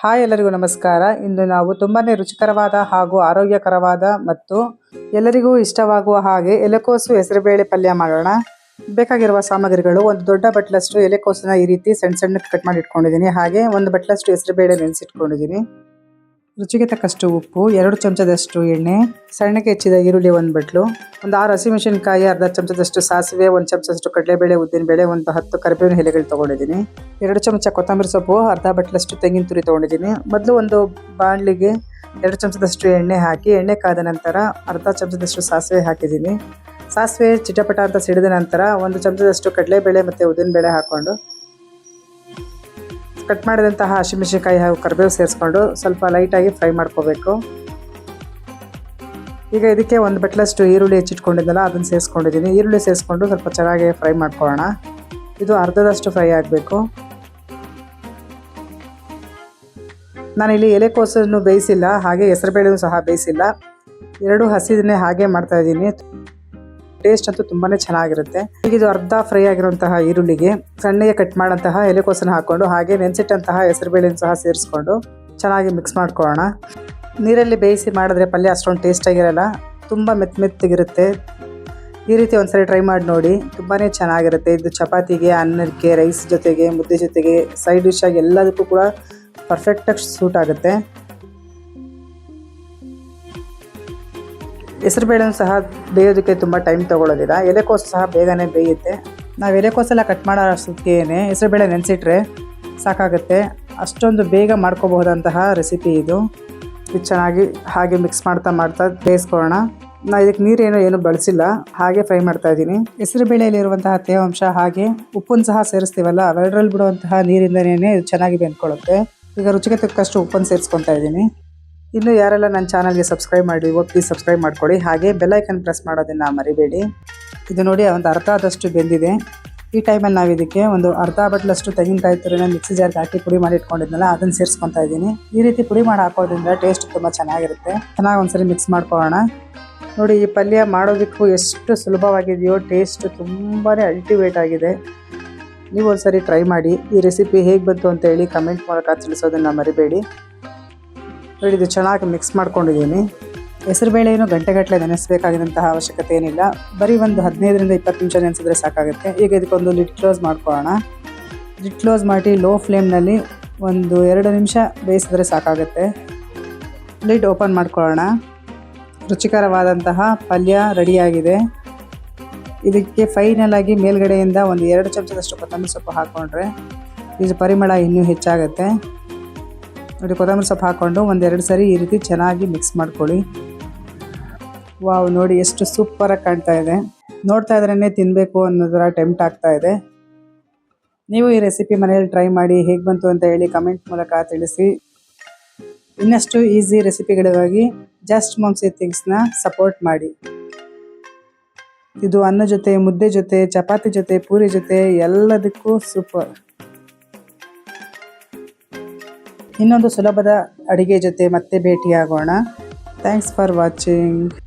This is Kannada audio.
ಹಾಯ್ ಎಲ್ಲರಿಗೂ ನಮಸ್ಕಾರ. ಇಂದು ನಾವು ತುಂಬಾನೇ ರುಚಿಕರವಾದ ಹಾಗೂ ಆರೋಗ್ಯಕರವಾದ ಮತ್ತು ಎಲ್ಲರಿಗೂ ಇಷ್ಟವಾಗುವ ಹಾಗೆ ಎಲೆಕೋಸು ಹೆಸರುಬೇಳೆ ಪಲ್ಯ ಮಾಡೋಣ. ಬೇಕಾಗಿರುವ ಸಾಮಗ್ರಿಗಳು, ಒಂದು ದೊಡ್ಡ ಬಟ್ಲಷ್ಟು ಎಲೆಕೋಸನ್ನ ಈ ರೀತಿ ಸಣ್ಣ ಸಣ್ಣ ಕಟ್ ಮಾಡಿ ಇಟ್ಕೊಂಡಿದ್ದೀನಿ. ಹಾಗೆ ಒಂದು ಬಟ್ಲಷ್ಟು ಹೆಸರುಬೇಳೆ ನೆನೆಸಿಟ್ಕೊಂಡಿದ್ದೀನಿ. ರುಚಿಗೆ ತಕ್ಕಷ್ಟು ಉಪ್ಪು, ಎರಡು ಚಮಚದಷ್ಟು ಎಣ್ಣೆ, ಸಣ್ಣಗೆ ಹೆಚ್ಚಿದ ಈರುಳ್ಳಿ ಒಂದು ಬಟ್ಲು, ಒಂದು ಆರು ಹಸಿಮೆಣಸಿನಕಾಯಿ ಅರ್ಧ ಚಮಚದಷ್ಟು ಸಾಸಿವೆ, ಒಂದು ಚಮಚದಷ್ಟು ಕಡಲೆಬೇಳೆ ಉದ್ದಿನಬೇಳೆ ಒಂದು ಹತ್ತು ಕರಿಬೇವಿನ ಎಲೆಗಳು ತೊಗೊಂಡಿದ್ದೀನಿ. ಎರಡು ಚಮಚ ಕೊತ್ತಂಬರಿ ಸೊಪ್ಪು, ಅರ್ಧ ಬಟ್ಲಷ್ಟು ತೆಂಗಿನ ತುರಿ ತೊಗೊಂಡಿದ್ದೀನಿ. ಮೊದಲು ಒಂದು ಬಾಣಲಿಗೆ ಎರಡು ಚಮಚದಷ್ಟು ಎಣ್ಣೆ ಹಾಕಿ, ಎಣ್ಣೆ ಕಾದ ನಂತರ ಅರ್ಧ ಚಮಚದಷ್ಟು ಸಾಸಿವೆ ಹಾಕಿದ್ದೀನಿ. ಸಾಸಿವೆ ಚಿಟಪಟ ಅಂತ ಸಿಡಿದ ನಂತರ ಒಂದು ಚಮಚದಷ್ಟು ಕಡಲೆಬೇಳೆ ಮತ್ತು ಉದ್ದಿನಬೇಳೆ ಹಾಕ್ಕೊಂಡು ಕಟ್ ಮಾಡಿದಂತಹ ಹಸಿಮೆಣಸಿನಕಾಯಿ ಹಾಗೂ ಕರಿಬೇವು ಸೇರಿಸ್ಕೊಂಡು ಸ್ವಲ್ಪ ಲೈಟಾಗಿ ಫ್ರೈ ಮಾಡ್ಕೋಬೇಕು. ಈಗ ಇದಕ್ಕೆ ಒಂದು ಬಟ್ಲಷ್ಟು ಈರುಳ್ಳಿ ಹೆಚ್ಚಿಟ್ಕೊಂಡಿದ್ದಲ್ಲ, ಅದನ್ನು ಸೇರಿಸ್ಕೊಂಡಿದ್ದೀನಿ ಈರುಳ್ಳಿ ಸೇರಿಸ್ಕೊಂಡು ಸ್ವಲ್ಪ ಚೆನ್ನಾಗಿ ಫ್ರೈ ಮಾಡ್ಕೊಳ್ಳೋಣ. ಇದು ಅರ್ಧದಷ್ಟು ಫ್ರೈ ಆಗಬೇಕು. ನಾನಿಲ್ಲಿ ಎಲೆಕೋಸನ್ನು ಬೇಯಿಸಿಲ್ಲ, ಹಾಗೆ ಹೆಸರುಬೇಳೆನೂ ಸಹ ಬೇಯಿಸಿಲ್ಲ. ಎರಡು ಹಸಿದನ್ನೇ ಹಾಗೆ ಮಾಡ್ತಾ ಇದ್ದೀನಿ. ಟೇಸ್ಟ್ ಅಂತೂ ತುಂಬಾ ಚೆನ್ನಾಗಿರುತ್ತೆ. ಈಗ ಇದು ಅರ್ಧ ಫ್ರೈ ಆಗಿರುವಂತಹ ಈರುಳ್ಳಿಗೆ, ಸಣ್ಣಗೆ ಕಟ್ ಮಾಡೋಂತಹ ಎಲೆಕೋಸನ್ನು ಹಾಕೊಂಡು ಹಾಗೆ ನೆನೆಸಿಟ್ಟಂತಹ ಹೆಸರುಬೇಳೆನ ಸಹ ಸೇರಿಸ್ಕೊಂಡು ಚೆನ್ನಾಗಿ ಮಿಕ್ಸ್ ಮಾಡ್ಕೊಳ್ಳೋಣ. ನೀರಲ್ಲಿ ಬೇಯಿಸಿ ಮಾಡಿದ್ರೆ ಪಲ್ಯ ಅಷ್ಟೊಂದು ಟೇಸ್ಟಾಗಿರಲ್ಲ ತುಂಬ ಮೆತ್ತ ಮೆತ್ತಗಿರುತ್ತೆ. ಈ ರೀತಿ ಒಂದ್ಸರಿ ಟ್ರೈ ಮಾಡಿ ನೋಡಿ ತುಂಬಾ ಚೆನ್ನಾಗಿರುತ್ತೆ. ಇದು ಚಪಾತಿಗೆ, ಅನ್ನಕ್ಕೆ ರೈಸ್ ಜೊತೆಗೆ, ಮುದ್ದೆ ಜೊತೆಗೆ ಸೈಡ್ ಡಿಶ್ ಆಗಿ ಎಲ್ಲದಕ್ಕೂ ಕೂಡ ಪರ್ಫೆಕ್ಟಾಗಿ ಸೂಟ್ ಆಗುತ್ತೆ. ಹೆಸರುಬೇಳೆನೂ ಸಹ ಬೇಯೋದಕ್ಕೆ ತುಂಬ ಟೈಮ್ ತೊಗೊಳ್ಳೋದಿಲ್ಲ. ಎಲೆಕೋಸು ಸಹ ಬೇಗನೆ ಬೇಯುತ್ತೆ. ನಾವು ಎಲೆಕೋಸೆಲ್ಲ ಕಟ್ ಮಾಡೋ ಅಷ್ಟೊತ್ತಿಗೆ ಹೆಸರುಬೇಳೆ ನೆನೆಸಿಟ್ರೆ ಸಾಕಾಗುತ್ತೆ. ಅಷ್ಟೊಂದು ಬೇಗ ಮಾಡ್ಕೋಬಹುದಂತಹ ರೆಸಿಪಿ ಇದು. ಇದು ಚೆನ್ನಾಗಿ ಹಾಗೆ ಮಿಕ್ಸ್ ಮಾಡ್ತಾ ಮಾಡ್ತಾ ಬೇಯಿಸ್ಕೊಳ್ಳೋಣ. ನಾ ಇದಕ್ಕೆ ನೀರೇನು ಏನು ಬಳಸಿಲ್ಲ. ಹಾಗೆ ಫ್ರೈ ಮಾಡ್ತಾ ಇದ್ದೀನಿ. ಹೆಸರು ಬೇಳೆಯಲ್ಲಿರುವಂತಹ ತೇವಾಂಶ ಹಾಗೆ ಉಪ್ಪನ್ನು ಸಹ ಸೇರಿಸ್ತೀವಲ್ಲ, ಅವೆರಡರಲ್ಲಿ ಬಿಡುವಂತಹ ನೀರಿಂದನೇ ಇದು ಚೆನ್ನಾಗಿ ಬೆಂದ್ಕೊಳ್ಳುತ್ತೆ. ಈಗ ರುಚಿಗೆ ತಕ್ಕಷ್ಟು ಉಪ್ಪನ್ನು ಸೇರಿಸ್ಕೊತಾ ಇದ್ದೀನಿ. ಇನ್ನು ಯಾರೆಲ್ಲ ನನ್ನ ಚಾನಲ್ಗೆ ಸಬ್ಸ್ಕ್ರೈಬ್ ಮಾಡಿ ಪ್ಲೀಸ್ ಸಬ್ಸ್ಕ್ರೈಬ್ ಮಾಡ್ಕೊಳ್ಳಿ. ಹಾಗೆ ಬೆಲ್ಲೈಕನ್ ಪ್ರೆಸ್ ಮಾಡೋದನ್ನು ಮರಿಬೇಡಿ. ಇದು ನೋಡಿ ಒಂದು ಅರ್ಧ ಆದಷ್ಟು ಬೆಂದಿದೆ. ಈ ಟೈಮಲ್ಲಿ ನಾವು ಇದಕ್ಕೆ ಒಂದು ಅರ್ಧ ಬಟ್ಲಷ್ಟು ತೆಂಗಿನಕಾಯಿ ತುರಿನ ಮಿಕ್ಸಿ ಜಾರ್ಗೆ ಹಾಕಿ ಪುಡಿ ಮಾಡಿ ಇಟ್ಕೊಂಡಿದ್ನಲ್ಲ, ಅದನ್ನು ಸೇರಿಸ್ಕೊತಾ ಇದ್ದೀನಿ. ಈ ರೀತಿ ಪುಡಿ ಮಾಡಿ ಹಾಕೋದ್ರಿಂದ ಟೇಸ್ಟ್ ತುಂಬ ಚೆನ್ನಾಗಿರುತ್ತೆ. ಚೆನ್ನಾಗಿ ಒಂದ್ಸರಿ ಮಿಕ್ಸ್ ಮಾಡ್ಕೊಳ್ಳೋಣ. ನೋಡಿ, ಈ ಪಲ್ಯ ಮಾಡೋದಕ್ಕೂ ಎಷ್ಟು ಸುಲಭವಾಗಿದೆಯೋ ಟೇಸ್ಟ್ ತುಂಬಾ ಅಲ್ಟಿವೇಟ್ ಆಗಿದೆ. ನೀವು ಒಂದ್ಸರಿ ಟ್ರೈ ಮಾಡಿ. ಈ ರೆಸಿಪಿ ಹೇಗೆ ಬಂತು ಅಂತ ಹೇಳಿ ಕಮೆಂಟ್ ಮೂಲಕ ತಿಳಿಸೋದನ್ನು ಮರಿಬೇಡಿ. ನೋಡಿ, ಇದು ಚೆನ್ನಾಗಿ ಮಿಕ್ಸ್ ಮಾಡ್ಕೊಂಡಿದ್ದೀನಿ. ಹೆಸರುಬೇಳೆಯನ್ನು ಗಂಟೆಗಟ್ಟಲೆ ನೆನೆಸಬೇಕಾಗಿದ್ದಂತಹ ಅವಶ್ಯಕತೆ ಏನಿಲ್ಲ. ಬರೀ ಒಂದು ಹದಿನೈದರಿಂದ ಇಪ್ಪತ್ತು ನಿಮಿಷ ನೆನೆಸಿದ್ರೆ ಸಾಕಾಗುತ್ತೆ. ಈಗ ಇದಕ್ಕೊಂದು ಲಿಟ್ ಕ್ಲೋಸ್ ಮಾಡ್ಕೊಳ್ಳೋಣ. ಲಿಡ್ ಕ್ಲೋಸ್ ಮಾಡಿ ಲೋ ಫ್ಲೇಮ್ನಲ್ಲಿ ಒಂದು ಎರಡು ನಿಮಿಷ ಬೇಯಿಸಿದ್ರೆ ಸಾಕಾಗುತ್ತೆ. ಲಿಡ್ ಓಪನ್ ಮಾಡ್ಕೊಳ್ಳೋಣ. ರುಚಿಕರವಾದಂತಹ ಪಲ್ಯ ರೆಡಿಯಾಗಿದೆ. ಇದಕ್ಕೆ ಫೈನಲ್ ಆಗಿ ಮೇಲ್ಗಡೆಯಿಂದ ಒಂದು ಎರಡು ಚಮಚದಷ್ಟು ಕೊತ್ತಂಬರಿ ಸೊಪ್ಪು ಹಾಕ್ಕೊಂಡ್ರೆ ಇದು ಪರಿಮಳ ಇನ್ನೂ ಹೆಚ್ಚಾಗುತ್ತೆ. ನೋಡಿ, ಕೊತ್ತಂಬರಿ ಸೊಪ್ಪು ಹಾಕ್ಕೊಂಡು ಒಂದೆರಡು ಸರಿ ಈ ರೀತಿ ಚೆನ್ನಾಗಿ ಮಿಕ್ಸ್ ಮಾಡ್ಕೊಳ್ಳಿ. ವಾವ್, ನೋಡಿ ಎಷ್ಟು ಸೂಪರಾಗಿ ಕಾಣ್ತಾ ಇದೆ. ನೋಡ್ತಾ ಇದ್ರೇ ತಿನ್ನಬೇಕು ಅನ್ನೋದರ ಟೆಂಪ್ಟ್ ಆಗ್ತಾ ಇದೆ. ನೀವು ಈ ರೆಸಿಪಿ ಮನೆಯಲ್ಲಿ ಟ್ರೈ ಮಾಡಿ ಹೇಗೆ ಬಂತು ಅಂತ ಹೇಳಿ ಕಮೆಂಟ್ ಮೂಲಕ ತಿಳಿಸಿ. ಇನ್ನಷ್ಟು ಈಸಿ ರೆಸಿಪಿಗಳಿಗಾಗಿ ಜಸ್ಟ್ ಮಾಮ್ಸಿ ಥಿಂಗ್ಸ್ನ ಸಪೋರ್ಟ್ ಮಾಡಿ. ಇದು ಅನ್ನ ಜೊತೆ, ಮುದ್ದೆ ಜೊತೆ, ಚಪಾತಿ ಜೊತೆ, ಪೂರಿ ಜೊತೆ ಎಲ್ಲದಕ್ಕೂ ಸೂಪರ್ ಇನ್ನೊಂದು ಸುಲಭದ ಅಡಿಗೆ ಜೊತೆ ಮತ್ತೆ ಭೇಟಿಯಾಗೋಣ. Thanks for watching